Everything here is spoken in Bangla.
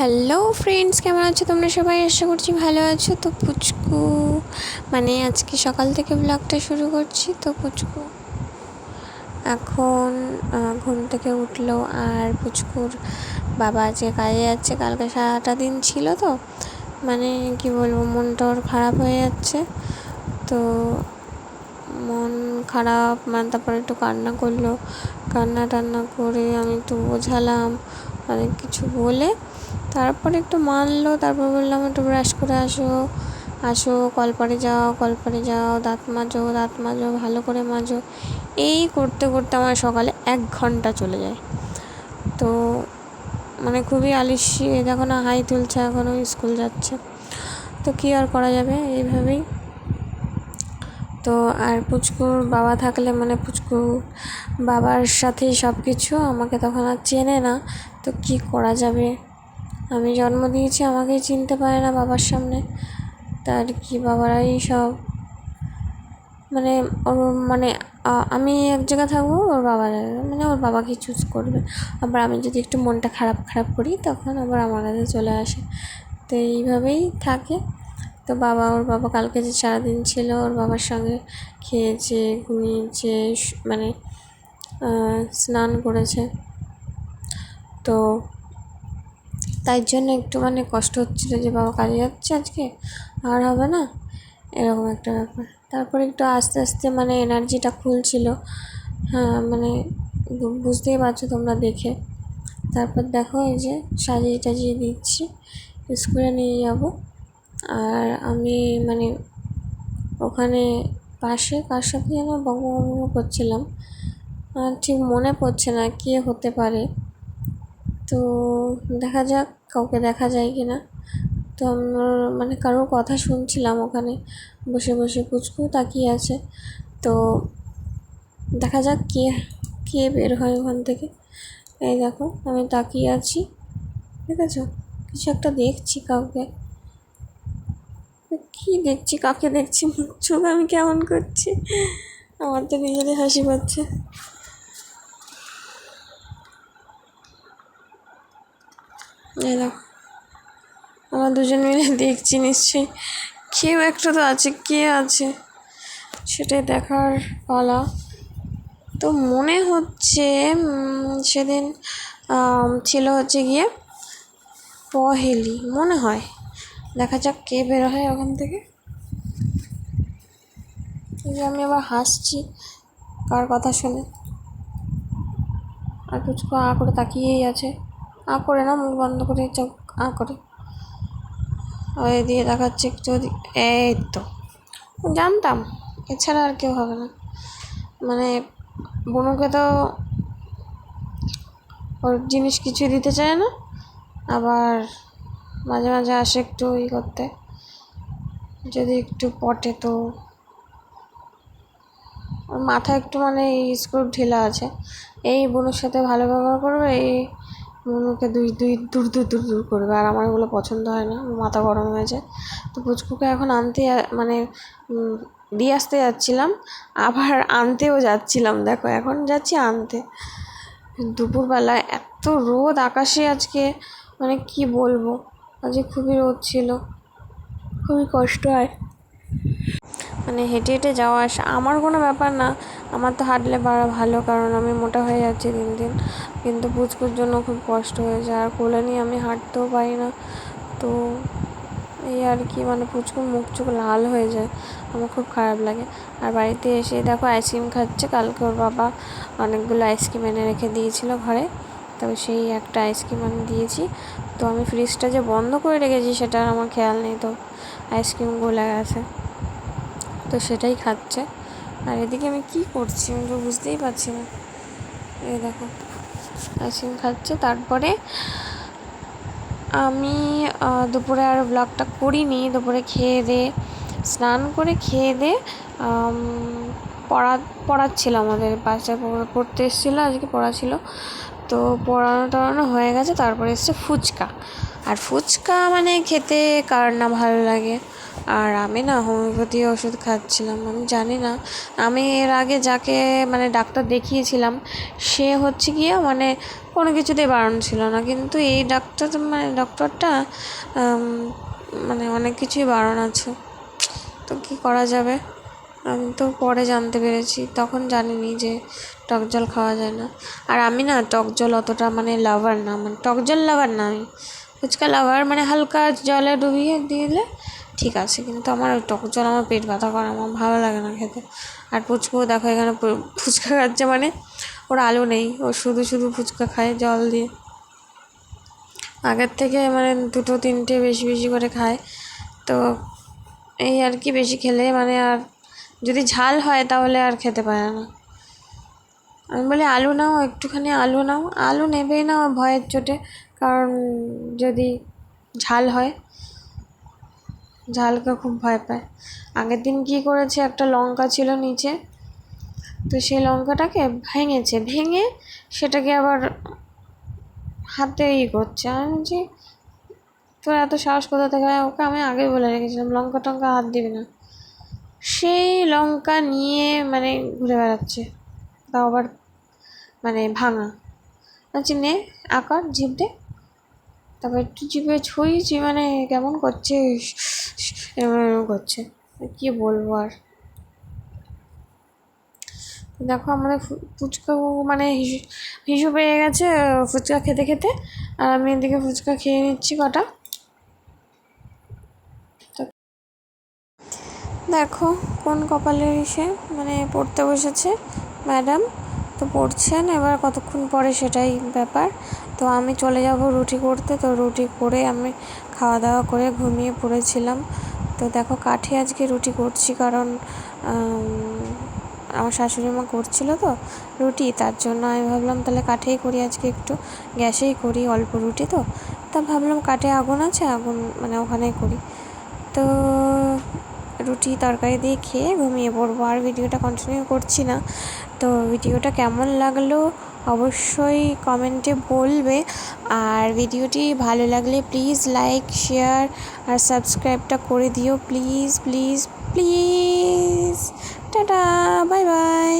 হ্যালো ফ্রেন্ডস কেমন আছো তোমরা সবাই? আশা করছি ভালো আছো। তো পুচকু মানে আজকে সকাল থেকে ব্লগটা শুরু করছি। তো পুচকু, এখন ঘুম থেকে উঠল আর পুচকুর বাবা আজকে কাজে যাচ্ছে, কালকে সারাটা দিন ছিল তো। মানে কি বলব, মনটা ওর খারাপ হয়ে যাচ্ছে। তো মন খারাপ মানে তারপরে একটু কান্না করল। কান্না টান্না করে আমি একটু বোঝালাম, অনেক কিছু বলে। তারপরে একটু মানলো, তারপর বললাম, একটু ব্রাশ করে আসো আসো, কলপারে যাও কলপারে যাও, দাঁত মাজো দাঁত মাজো, ভালো করে মাজো। এই করতে করতে আমার সকালে এক ঘণ্টা চলে যায়। তো মানে খুবই আলিসি দেখো না, হাই তুলছে এখনও স্কুল যাচ্ছে। তো কী আর করা যাবে এইভাবেই। তো আর পুচকুর বাবা থাকলে মানে পুচকু বাবার সাথেই সব কিছু আমাকে তখন আর চেনে না। তো কি করা যাবে? আমি জন্ম দিয়েছি, আমাকেই চিনতে পারে না বাবার সামনে। তার কি বাবারাই সব। মানে ওর মানে আমি এক জায়গায় থাকব, ওর বাবা মানে ওর বাবাকে চুজ করবে। আবার আমি যদি একটু মনটা খারাপ খারাপ করি, তখন আবার আমার কাছে চলে আসে। তো এইভাবেই থাকে। তো বাবা, ওর বাবা কালকে যে সারাদিন ছিল, ওর বাবার সঙ্গে খেয়েছে, ঘুমিয়েছে মানে স্নান করেছে। তো তাই জন্য একটু মানে কষ্ট হচ্ছিল যে বাবা কাজে যাচ্ছে আজকে, আর হবে না, এরকম একটা ব্যাপার। তারপরে একটু আস্তে আস্তে মানে এনার্জিটা খুলছিল। হ্যাঁ মানে বুঝতেই পারছ তোমরা দেখে। তারপর দেখো এই যে সাজিয়ে টাজিয়ে দিচ্ছি, স্কুলে নিয়ে যাব। আর আমি মানে ওখানে পাশে, কার সাথে যেন বঙ্গবঙ্গ করছিলাম। ঠিক মনে পড়ছে না, কে হতে পারে। তো দেখা যাক কাউকে দেখা যায় কি না। তো আমার মানে কারোর কথা শুনছিলাম ওখানে, বসে বসে পুচকু তাকিয়ে আছে। তো দেখা যাক কে কে বের হয় ওখান থেকে। এই দেখো, আমি তাকিয়ে আছি। ঠিক আছে, কিছু একটা দেখছি কাউকে। কি দেখছি, কাকে দেখছি চোখ আমি কেমন করছি? আমার তো নিজেরই হাসি পাচ্ছে এই দেখো আমরা দুজন মিলে দেখছি নিশ্চয়ই। কেউ একটা তো আছে, কে আছে? সেটাই দেখার পালা। তো মনে হচ্ছে সেদিন ছিল হচ্ছে গিয়ে পহেলি, মনে হয়। দেখা যাক কে বের হয় ওখান থেকে। আমি আবার হাসছি, কার কথা শুনে। আর পুচকু আ করে তাকিয়েই আছে। আ করে না, মুখ বন্ধ করে চোখ আ করে। ওই দিয়ে দেখাচ্ছে একটু এই তো, জানতাম, এছাড়া আর কেউ হবে না। মানে বনুকে তো ওর জিনিস কিছুই দিতে চায় না, আবার মাঝে মাঝে আসে একটু ই করতে। যদি একটু পটে তো মাথা একটু মানে এই স্ক্রু ঢিলা আছে। এই বনুর সাথে ভালো ব্যবহার করবে, এই বনুকে দুই দুই, দূর দূর দূর দূর করবে। আর আমার ওগুলো পছন্দ হয় না মাথা গরম হয়ে যায়। তো পুচকুকে এখন আনতে মানে দিয়ে আসতে যাচ্ছিলাম, আবার আনতেও যাচ্ছিলাম। দেখো, এখন যাচ্ছি আনতে। দুপুরবেলা এত রোদ আকাশে আজকে মানে কি বলব? আজকে খুবই রোদ ছিল, খুবই কষ্ট হয়। মানে হেঁটে হেঁটে যাওয়া আসা, আমার কোনো ব্যাপার না। আমার তো হাঁটলে বাড়া ভালো, কারণ আমি মোটা হয়ে যাচ্ছি দিন দিন। কিন্তু পুচকুর জন্য খুব কষ্ট হয়ে যায় আর কোলে নিয়ে আমি হাঁটতেও পারি না। তো এই আর কি মানে পুচকুর মুখ চোখ লাল হয়ে যায়, আমার খুব খারাপ লাগে। আর বাড়িতে এসে দেখো আইসক্রিম খাচ্ছে, কালকে ওর বাবা অনেকগুলো আইসক্রিম এনে রেখে দিয়েছিল ঘরে। তো সেই একটা আইসক্রিম আমি দিয়েছি। তো আমি ফ্রিজটা যে বন্ধ করে রেখেছি, সেটা আমার খেয়াল নেই। তো আইসক্রিম গলে গেছে। তো সেটাই খাচ্ছে। আর এদিকে আমি কি করছি আমি তো বুঝতেই পারছি না। এই দেখো, আইসক্রিম খাচ্ছে। তারপরে আমি দুপুরে আর ব্লগটা করিনি। দুপুরে খেয়ে দে, স্নান করে খেয়ে দে পড়া, পড়াচ্ছিল আমাদের। বাচ্চা পড়তে এসেছিল, আজকে পড়া ছিল তো পড়ানো টড়ানো হয়ে গেছে, তারপরে এসছে ফুচকা। আর ফুচকা মানে খেতে কার না ভালো লাগে? আর আমি না হোমিওপ্যাথি ওষুধ খাচ্ছিলাম, আমি জানি না। আমি এর আগে যাকে মানে ডাক্তার দেখিয়েছিলাম, সে হচ্ছে গিয়ে মানে কোনো কিছুতেই বারণ ছিল না। কিন্তু এই ডাক্তার মানে ডক্টরটা মানে অনেক কিছুই বারণ আছে। তো কী করা যাবে? আমি তো পরে জানতে পেরেছি, তখন জানিনি যে টক জল খাওয়া যায় না। আর আমি না টক জল অতটা মানে লাভার না মানে টক জল লাভার না আমি। ফুচকা লাভার মানে হালকা জলে ডুবিয়ে দিলে ঠিক আছে, কিন্তু আমার টক জল আমার পেট ব্যথা করে, আমার ভালো লাগে না খেতে। আর পুচকুও দেখো এখানে ফুচকা খাচ্ছে মানে ওর আলু নেই, ও শুধু শুধু ফুচকা খায় জল দিয়ে। আগের থেকে মানে দুটো তিনটে বেশি বেশি করে খায়, তো এই আর কি বেশি খেলে মানে আর যদি ঝাল হয় তাহলে আর খেতে পারে না। আমি বলি আলু নাও, একটুখানি আলু নাও, আলু নেবেই না ভয়ের চোটে, কারণ যদি ঝাল হয় ঝালকে খুব ভয় পায়। আগের দিন কী করেছে? একটা লঙ্কা ছিল নিচে। তো সেই লঙ্কাটাকে ভেঙেছে। ভেঙে সেটাকে আবার হাতে ই করছে। আমি বলছি, তোর এত সাহস কোথা থেকে ওকে আমি আগে বলে রেখেছিলাম, লঙ্কা টঙ্কা হাত দিবি না। সেই লঙ্কা নিয়ে মানে ঘুরে বেড়াচ্ছে। তাও আবার মানে ভাঙা। বলছি, নে, আকার জিভ দে। তারপর একটু জিভে ছুঁয়েছি মানে কেমন করছে? করছে। কী বলব আর? দেখো আমাদের ফুচকা মানে হিসু পেয়ে গেছে ফুচকা খেতে খেতে। আর আমি এদিকে ফুচকা খেয়ে নিচ্ছি কটা। দেখো কোন কপালের এসে মানে পড়তে বসেছে ম্যাডাম। তো পড়ছেন এবার কতক্ষণ পরে সেটাই ব্যাপার। তো আমি চলে যাব রুটি করতে, তো রুটি করে আমি খাওয়া দাওয়া করে ঘুমিয়ে পড়েছিলাম। তো দেখো কাঠে আজকে রুটি করছি কারণ আমার শাশুড়ি মা করছিল তো রুটি, তার জন্য আমি ভাবলাম তাহলে কাঠেই করি আজকে একটু, গ্যাসেই করি অল্প রুটি তো। তা ভাবলাম কাঠে আগুন আছে, আগুন মানে ওখানেই করি। তো রুটি তরকারি দিয়ে খেয়ে ঘুমিয়ে পড়ব, আর ভিডিওটা কন্টিনিউ করছি না। তো ভিডিওটা কেমন লাগল অবশ্যই কমেন্টে বলবে। আর ভিডিওটি ভালো লাগলে প্লিজ লাইক শেয়ার আর সাবস্ক্রাইবটা করে দিও। Please please please tata bye bye